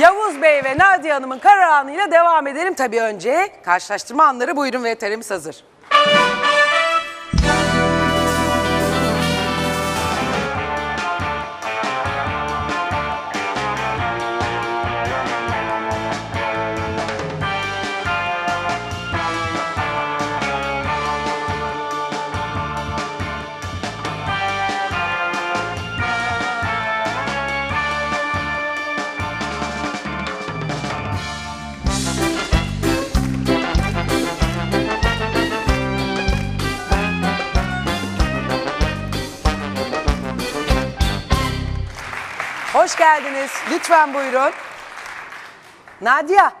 Yavuz Bey ve Nadia Hanım'ın karar anıyla devam edelim. Tabii önce karşılaştırma anları buyurun VTR'miz hazır. Hoş geldiniz. Lütfen buyurun. Nadia.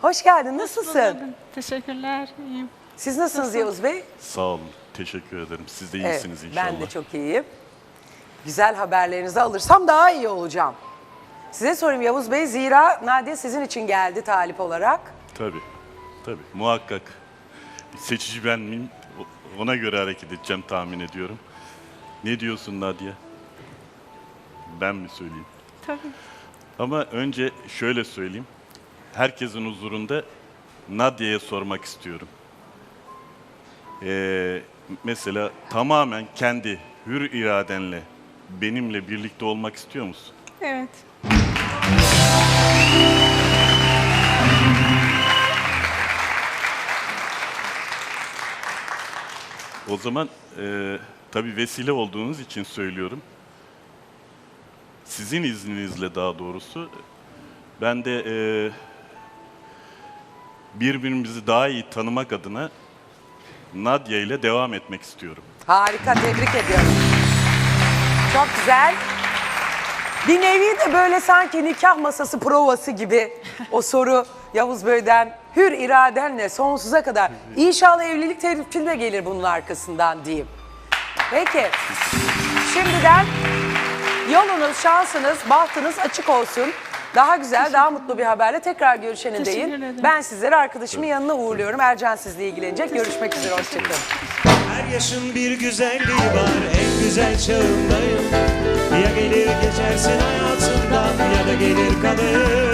Hoş geldin. Nasılsın? Teşekkürler. iyiyim. Siz nasılsınız Yavuz Bey? Sağ olun. Teşekkür ederim. Siz de Evet, iyisiniz inşallah. ben de çok iyiyim. Güzel haberlerinizi alırsam daha iyi olacağım. Size sorayım Yavuz Bey. Zira Nadia sizin için geldi talip olarak. Tabii. Tabii. Muhakkak. Seçici ben miyim? Ona göre hareket edeceğim tahmin ediyorum. Ne diyorsun Nadia? Ben mi söyleyeyim? Tabii. Ama önce şöyle söyleyeyim. Herkesin huzurunda Nadia'ya sormak istiyorum. Ee, mesela tamamen kendi hür iradenle benimle birlikte olmak istiyor musun? Evet. O zaman e, tabii vesile olduğunuz için söylüyorum. Sizin izninizle daha doğrusu ben de e, birbirimizi daha iyi tanımak adına Nadia ile devam etmek istiyorum. Harika, tebrik ediyorum. Çok güzel. Bir nevi de böyle sanki nikah masası provası gibi o soru Yavuz Bey'den hür iradenle sonsuza kadar. İnşallah evlilik de gelir bunun arkasından diyeyim. Peki. Şimdiden yolunuz, şansınız, bahtınız açık olsun. Daha güzel, daha mutlu bir haberle tekrar görüşenin Teşekkür deyin. ederim. Ben sizleri arkadaşımın yanına uğurluyorum. Ercan sizle ilgilenecek. Görüşmek üzere, hoşçakalın. Her yaşın bir güzelliği var en güzel çağındayım Ya gelir geçersin hayatından ya da gelir kalır